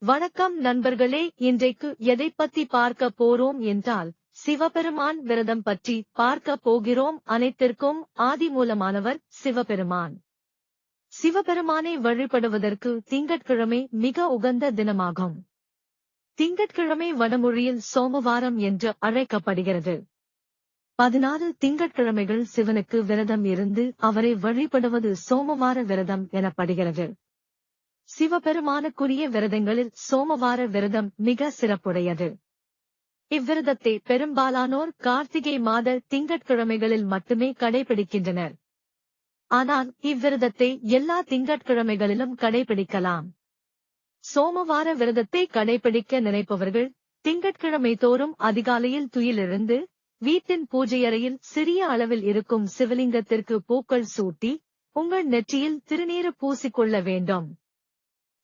வணக்கம் நண்பர்களே இன்றைக்கு எதைப் பத்தி பார்க்க போறோம் என்றால் சிவபெருமான் விரதம் பற்றி பார்க்க போகிறோம். அனைத்திற்கும் ஆதி மூலமானவர் சிவபெருமான். சிவபெருமானை வழிபடுவதற்கு திங்கட்கிழமை மிக உகந்த தினமாகும். திங்கட்கிழமை வடமொழியில் சோமவாரம் என்று அழைக்கப்படுகிறது. பதினாறு திங்கட்கிழமைகள் சிவனுக்கு விரதம் இருந்து அவரை வழிபடுவது சோமவார விரதம் எனப்படுகிறது. சிவபெருமானுக்குரிய விரதங்களில் சோமவார விரதம் மிக சிறப்புடையது. இவ்விரதத்தை பெரும்பாலானோர் கார்த்திகை மாத திங்கட்கிழமைகளில் மட்டுமே கடைபிடிக்கின்றனர். ஆனால் இவ்விரதத்தை எல்லா திங்கட்கிழமைகளிலும் கடைபிடிக்கலாம். சோமவார விரதத்தை கடைபிடிக்க நினைப்பவர்கள் திங்கட்கிழமை தோறும் அதிகாலையில் துயிலிருந்து வீட்டின் பூஜையறையில் சிறிய அளவில் இருக்கும் சிவலிங்கத்திற்கு பூக்கள் சூட்டி உங்கள் நெற்றியில் திருநீறு பூசிக்கொள்ள வேண்டும்.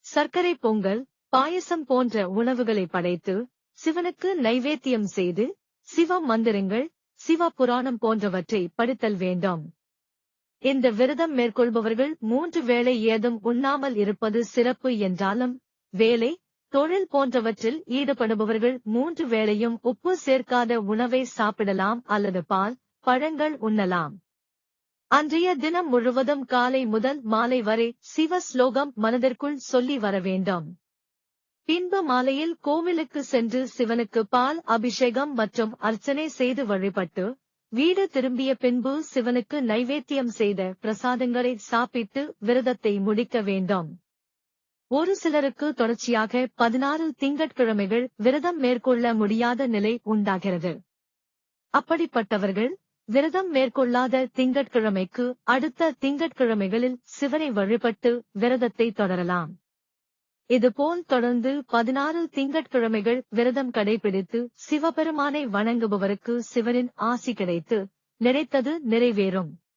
சர்க்கரை பொங்கல் பாயசம் போன்ற உணவுகளை படைத்து சிவனுக்கு நைவேத்தியம் செய்து சிவ மந்திரங்கள் சிவ புராணம் போன்றவற்றை படித்தல் வேண்டும். இந்த விரதம் மேற்கொள்பவர்கள் மூன்று வேளை ஏதும் உண்ணாமல் இருப்பது சிறப்பு என்றாலும் வேலை தொழில் போன்றவற்றில் ஈடுபடுபவர்கள் மூன்று வேளையும் உப்பு சேர்க்காத உணவை சாப்பிடலாம் அல்லது பால் பழங்கள் உண்ணலாம். அன்றைய தினம் முழுவதும் காலை முதல் மாலை வரை சிவ ஸ்லோகம் மனதிற்குள் சொல்லி வர வேண்டும். பின்பு மாலையில் கோவிலுக்கு சென்று சிவனுக்கு பால் அபிஷேகம் மற்றும் அர்ச்சனை செய்து வழிபட்டு வீடு திரும்பிய பின்பு சிவனுக்கு நைவேத்தியம் செய்த பிரசாதங்களை சாப்பிட்டு விரதத்தை முடிக்க வேண்டும். ஒரு சிலருக்கு தொடர்ச்சியாக பதினாறு திங்கட்கிழமைகள் விரதம் மேற்கொள்ள முடியாத நிலை உண்டாகிறது. அப்படிப்பட்டவர்கள் விரதம் மேற்கொள்ளாத திங்கட்கிழமைக்கு அடுத்த திங்கட்கிழமைகளில் சிவனை வழிபட்டு விரதத்தை தொடரலாம். இதுபோல் தொடர்ந்து பதினாறு திங்கட்கிழமைகள் விரதம் கடைபிடித்து சிவபெருமானை வணங்குபவருக்கு சிவனின் ஆசி கிடைத்து நினைத்தது நிறைவேறும்.